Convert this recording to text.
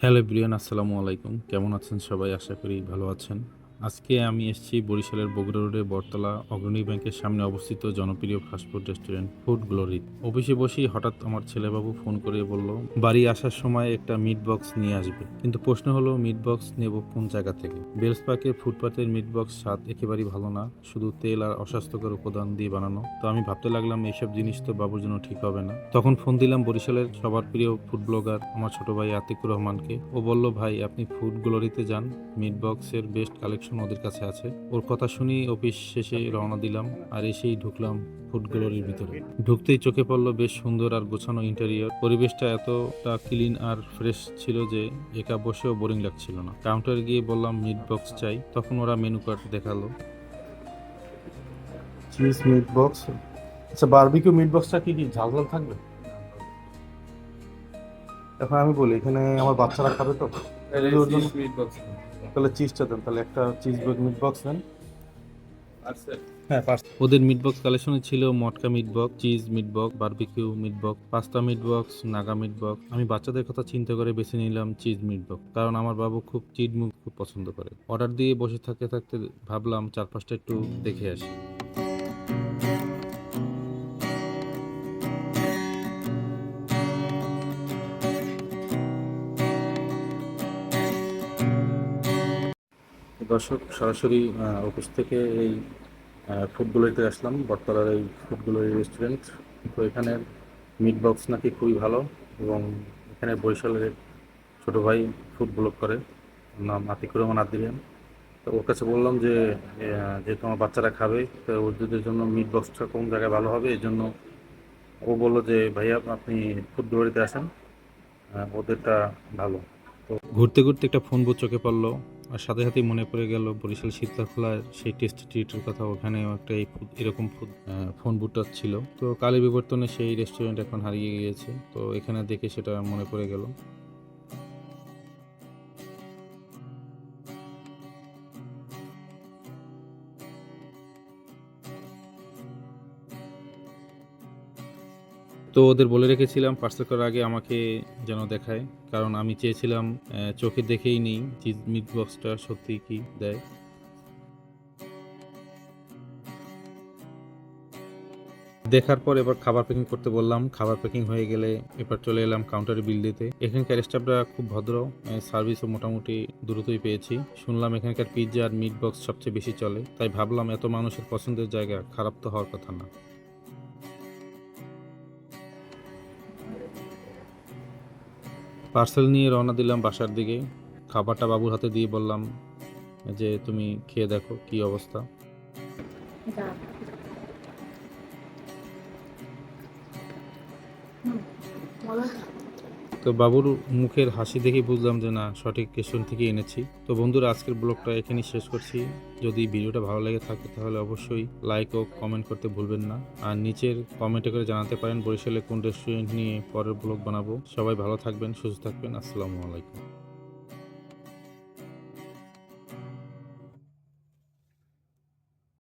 Hello Brian আসসালামু আলাইকুম। কেমন আছেন সবাই? আশা করি ভালো আছেন। আজকে আমি এসেছি বরিশালের বগুড়া রোডে বটতলা অগ্রণী ব্যাংকের সামনে অবস্থিত জনপ্রিয় ফাস্টফুড রেস্টুরেন্ট ফুড গ্লোরি। অফিসে বসেই হঠাৎ আমার ছেলেবাবু ফোন করে বলল, বাড়ি আসার সময় একটা মিট বক্স নিয়ে আসবে। কিন্তু প্রশ্ন হলো মিট বক্স নেব কোন জায়গা থেকে? বেলস পার্কের ফুটপাতের মিট বক্স স্বাদ একেবারেই ভালো না, শুধু তেল আর অস্বাস্থ্যকর উপাদান দিয়ে বানানো। তো আমি ভাবতে লাগলাম, এইসব জিনিস তো বাবুর জন্য ঠিক হবে না। তখন ফোন দিলাম বরিশালের সবার প্রিয় ফুড ব্লগার আমার ছোট ভাই আতিকুর রহমানকে। ও বলল, ভাই, আপনি ফুড গ্লোরিতে যান। মিট বক্সের বেস্ট কালেকশন ওদের কাছে আছে। ওর কথা শুনি অফিস শেষে রওনা দিলাম আর এসেই ঢুকলাম ফুড গ্লোরির ভিতরে। ঢুকতেই চোখে পড়ল বেশ সুন্দর আর গোছানো ইন্টেরিয়র পরিবেশটা এতটা ক্লিন আর ফ্রেশ ছিল যে একা বসেও বোরিং লাগছিল না। কাউন্টারে গিয়ে বললাম মিট বক্স চাই। তখন ওরা মেনু কার্ড দেখাল। চিজ মিট বক্স আচ্ছা বারবিকিউ মিট বক্সটা কি কি ঝাল ঝাল থাকবে? এখন আমি বলি, এখানে আমার বাচ্চারা খাবে তো? তাহলে চিজটা দেন তাহলে একটা চিজ মিট বক্স দেন হ্যাঁ ওদের মিট বক্স কালেকশনে ছিল matka meat box cheese meat box barbecue meat box pasta meat box Naga meat box আমি বাচ্চাদের কথা চিন্তা করে বেছে নিলাম চিজ মিট বক্স কারণ আমার বাবু খুব চিজ মুখ খুব পছন্দ করে। অর্ডার দিয়ে বসে থাকতে থাকতে ভাবলাম চারপাশটা একটু দেখে আসি। দর্শক সরাসরি অফিস থেকে এই ফুডগুলোতে আসলাম। বটতলার এই ফুডগুলোর রেস্টুরেন্ট তো এখানে মিট বক্স নাকি খুবই ভালো এবং এখানে বরিশালের ছোটো ভাই ফুড ব্লগ করে। নাম আতিকুর রহমান আদিরিয়ান তো ওর কাছে বললাম যে আহ, যেহেতু আমার বাচ্চারা খাবে তো ওদের জন্য মিট বক্সটা কোন জায়গায় ভালো হবে? এই জন্য ও বলল যে ভাইয়া আপনি ফুড গ্লোরিতে আসেন ওদেরটা ভালো। তো ঘুরতে ঘুরতে একটা ফোন বুথ চোখে পড়ল। আর সাথে সাথেই মনে পড়ে গেল বরিশাল শীতলাখোলার সেই টেস্ট ট্রিটের কথা ওখানেও একটা এই এরকম ফুড ফোন বুটার ছিল তো কালে বিবর্তনে সেই রেস্টুরেন্ট এখন হারিয়ে গিয়েছে। তো এখানে দেখে সেটা মনে পড়ে গেল। তো ওদের বলে রেখেছিলাম, পার্সেল করার আগে আমাকে যেন দেখায়। কারণ আমি চেয়েছিলাম চোখে দেখেই নেই চিজ মিট বক্সটা সত্যি কি দেয়। দেখার পর এবার খাবার প্যাকিং করতে বললাম। খাবার প্যাকিং হয়ে গেলে এবার চলে এলাম কাউন্টারে বিল দিতে এখানকার স্টাফরা খুব ভদ্র সার্ভিসও মোটামুটি দ্রুতই পেয়েছি। শুনলাম এখানকার পিৎজা আর মিট বক্স সবচেয়ে বেশি চলে। তাই ভাবলাম এত মানুষের পছন্দের জায়গা খারাপ তো হওয়ার কথা না। পার্সেল নিয়ে রওনা দিলাম বাসার দিকে খাবারটা বাবুর হাতে দিয়ে বললাম, যে তুমি খেয়ে দেখো কি অবস্থা যা। তো বাবুর মুখের হাসি দেখে বুঝলাম যে না, সঠিক কেশন থেকে এনেছি। তো বন্ধুরা, আজকের ব্লগটা এখানেই শেষ করছি। যদি ভিডিওটা ভালো লেগে থাকে তাহলে অবশ্যই লাইক ও কমেন্ট করতে ভুলবেন না। আর নিচের কমেন্টে করে জানাতে পারেন বরিশালে কোন রেস্টুরেন্ট নিয়ে পরের ব্লগ বানাবো। সবাই ভালো থাকবেন, সুস্থ থাকবেন। আসসালামু আলাইকুম।